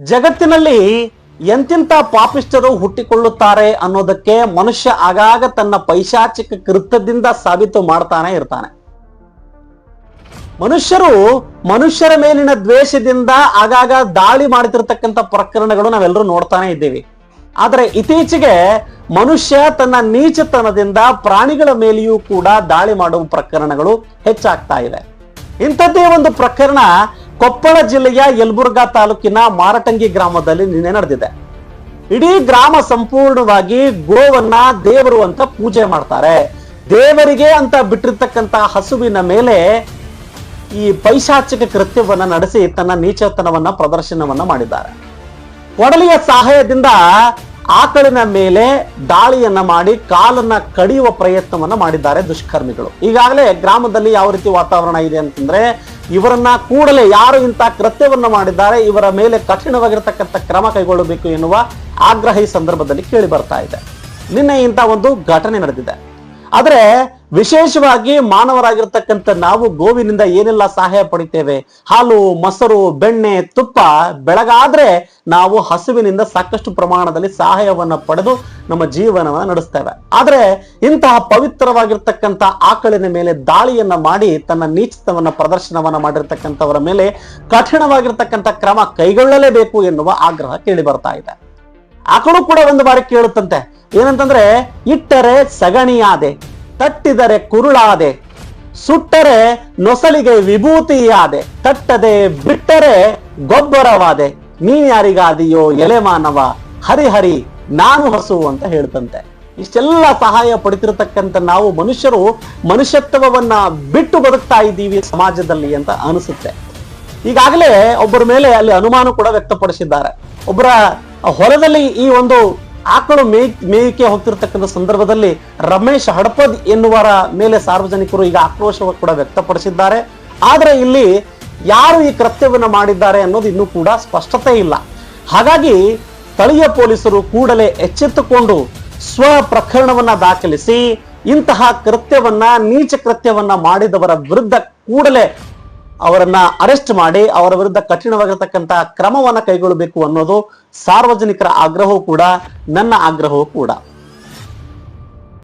ಜಗತ್ತಿನಲ್ಲಿ ಎಂತಿಂತ ಪಾಪಿಷ್ಟರು ಹುಟ್ಟಿಕೊಳ್ಳುತ್ತಾರೆ ಅನ್ನೋದಕ್ಕೆ ಮನುಷ್ಯ ಆಗಾಗ ತನ್ನ ಪೈಶಾಚಿಕ ಕೃತ್ಯದಿಂದ ಸಾಬೀತು ಮಾಡ್ತಾನೆ ಇರ್ತಾನೆ. ಮನುಷ್ಯರು ಮನುಷ್ಯರ ಮೇಲಿನ ದ್ವೇಷದಿಂದ ಆಗಾಗ ದಾಳಿ ಮಾಡ್ತಿರ್ತಕ್ಕಂಥ ಪ್ರಕರಣಗಳು ನಾವೆಲ್ಲರೂ ನೋಡ್ತಾನೆ ಇದ್ದೀವಿ. ಆದರೆ ಇತ್ತೀಚೆಗೆ ಮನುಷ್ಯ ತನ್ನ ನೀಚತನದಿಂದ ಪ್ರಾಣಿಗಳ ಮೇಲೆಯೂ ಕೂಡ ದಾಳಿ ಮಾಡುವ ಪ್ರಕರಣಗಳು ಹೆಚ್ಚಾಗ್ತಾ ಇದೆ ಇಂಥದ್ದೇ ಒಂದು ಪ್ರಕರಣ ಕೊಪ್ಪಳ ಜಿಲ್ಲೆಯ ಯಲಬುರ್ಗಾ ತಾಲೂಕಿನ ಮಾರಟಂಗಿ ಗ್ರಾಮದಲ್ಲಿ ನಿನ್ನೆ ನಡೆದಿದೆ. ಇಡೀ ಗ್ರಾಮ ಸಂಪೂರ್ಣವಾಗಿ ಗೋವನ್ನ ದೇವರು ಅಂತ ಪೂಜೆ ಮಾಡ್ತಾರೆ. ದೇವರಿಗೆ ಅಂತ ಬಿಟ್ಟಿರ್ತಕ್ಕಂತ ಹಸುವಿನ ಮೇಲೆ ಈ ಪೈಶಾಚಿಕ ಕೃತ್ಯವನ್ನ ನಡೆಸಿ ತನ್ನ ನೀಚತನವನ್ನ, ಪ್ರದರ್ಶನವನ್ನ ಮಾಡಿದ್ದಾರೆ. ಕೊಡಲಿಯ ಸಹಾಯದಿಂದ ಆಕಳಿನ ಮೇಲೆ ದಾಳಿಯನ್ನ ಮಾಡಿ ಕಾಲನ್ನ ಕಡಿಯುವ ಪ್ರಯತ್ನವನ್ನ ಮಾಡಿದ್ದಾರೆ ದುಷ್ಕರ್ಮಿಗಳು. ಈಗಾಗಲೇ ಗ್ರಾಮದಲ್ಲಿ ಯಾವ ರೀತಿ ವಾತಾವರಣ ಇದೆ ಅಂತಂದ್ರೆ ಇವರನ್ನ ಕೂಡಲೇ ಯಾರು ಇಂಥ ಕೃತ್ಯವನ್ನ ಮಾಡಿದ್ದಾರೆ, ಇವರ ಮೇಲೆ ಕಠಿಣವಾಗಿರತಕ್ಕಂಥ ಕ್ರಮ ಕೈಗೊಳ್ಳಬೇಕು ಎನ್ನುವ ಆಗ್ರಹ ಸಂದರ್ಭದಲ್ಲಿ ಕೇಳಿ ಬರ್ತಾ ಇದೆ. ನಿನ್ನೆ ಇಂಥ ಒಂದು ಘಟನೆ ನಡೆದಿದೆ. ಆದ್ರೆ ವಿಶೇಷವಾಗಿ ಮಾನವರಾಗಿರ್ತಕ್ಕಂಥ ನಾವು ಗೋವಿನಿಂದ ಏನೆಲ್ಲ ಸಹಾಯ ಪಡಿತೇವೆ? ಹಾಲು, ಮೊಸರು, ಬೆಣ್ಣೆ, ತುಪ್ಪ ಬೆಳಗಾದ್ರೆ ನಾವು ಹಸುವಿನಿಂದ ಸಾಕಷ್ಟು ಪ್ರಮಾಣದಲ್ಲಿ ಸಹಾಯವನ್ನು ಪಡೆದು ನಮ್ಮ ಜೀವನವನ್ನು ನಡೆಸ್ತೇವೆ. ಆದ್ರೆ ಇಂತಹ ಪವಿತ್ರವಾಗಿರ್ತಕ್ಕಂಥ ಆಕಳಿನ ಮೇಲೆ ದಾಳಿಯನ್ನ ಮಾಡಿ ತನ್ನ ನೀಚತವನ್ನ ಪ್ರದರ್ಶನವನ್ನ ಮಾಡಿರ್ತಕ್ಕಂಥವರ ಮೇಲೆ ಕಠಿಣವಾಗಿರ್ತಕ್ಕಂಥ ಕ್ರಮ ಕೈಗೊಳ್ಳಲೇಬೇಕು ಎನ್ನುವ ಆಗ್ರಹ ಕೇಳಿ ಬರ್ತಾ ಇದೆ. ಆಕಳು ಕೂಡ ಒಂದು ಬಾರಿ ಕೇಳುತ್ತಂತೆ, ಏನಂತಂದ್ರೆ, ಇಟ್ಟರೆ ಸಗಣಿಯಾದೆ. ತಟ್ಟಿದರೆ ಕುರುಳಾದೆ, ಸುಟ್ಟರೆ ನೊಸಲಿಗೆ ವಿಭೂತಿಯಾದೆ, ತಟ್ಟದೆ ಬಿಟ್ಟರೆ ಗೊಬ್ಬರವಾದೆ, ನೀ ಯಾರಿಗಾದಿಯೋ ಎಲೆ ಮಾನವ ಹರಿಹರಿ ನಾನು ಹಸು ಅಂತ ಹೇಳ್ತಂತೆ. ಇಷ್ಟೆಲ್ಲ ಸಹಾಯ ಪಡಿತಿರತಕ್ಕಂಥ ನಾವು ಮನುಷ್ಯರು ಮನುಷ್ಯತ್ವವನ್ನ ಬಿಟ್ಟು ಬದುಕ್ತಾ ಇದ್ದೀವಿ ಸಮಾಜದಲ್ಲಿ ಅಂತ ಅನಿಸುತ್ತೆ. ಈಗಾಗಲೇ ಒಬ್ಬರ ಮೇಲೆ ಅಲ್ಲಿ ಅನುಮಾನ ಕೂಡ ವ್ಯಕ್ತಪಡಿಸಿದ್ದಾರೆ. ಒಬ್ಬರ ಹೊಲದಲ್ಲಿ ಈ ಒಂದು ಆಕಳು ಮೇಯ್ ಮೇಯಿಕೆ ಹೋಗ್ತಿರ್ತಕ್ಕಂಥ ಸಂದರ್ಭದಲ್ಲಿ ರಮೇಶ್ ಹಡಪದ್ ಎನ್ನುವರ ಮೇಲೆ ಸಾರ್ವಜನಿಕರು ಈಗ ಆಕ್ರೋಶ ಕೂಡ ವ್ಯಕ್ತಪಡಿಸಿದ್ದಾರೆ. ಆದ್ರೆ ಇಲ್ಲಿ ಯಾರು ಈ ಕೃತ್ಯವನ್ನು ಮಾಡಿದ್ದಾರೆ ಅನ್ನೋದು ಇನ್ನೂ ಕೂಡ ಸ್ಪಷ್ಟತೆ ಇಲ್ಲ. ಹಾಗಾಗಿ ಸ್ಥಳೀಯ ಪೊಲೀಸರು ಕೂಡಲೇ ಎಚ್ಚೆತ್ತುಕೊಂಡು ಸ್ವ ಪ್ರಕರಣವನ್ನ ದಾಖಲಿಸಿ ಇಂತಹ ಕೃತ್ಯವನ್ನ, ನೀಚ ಕೃತ್ಯವನ್ನ ಮಾಡಿದವರ ವಿರುದ್ಧ ಕೂಡಲೇ ಅವರನ್ನ ಅರೆಸ್ಟ್ ಮಾಡಿ ಅವರ ವಿರುದ್ಧ ಕಠಿಣವಾಗಿರತಕ್ಕಂತಹ ಕ್ರಮವನ್ನ ಕೈಗೊಳ್ಳಬೇಕು ಅನ್ನೋದು ಸಾರ್ವಜನಿಕರ ಆಗ್ರಹವೂ ಕೂಡ, ನನ್ನ ಆಗ್ರಹವೂ ಕೂಡ.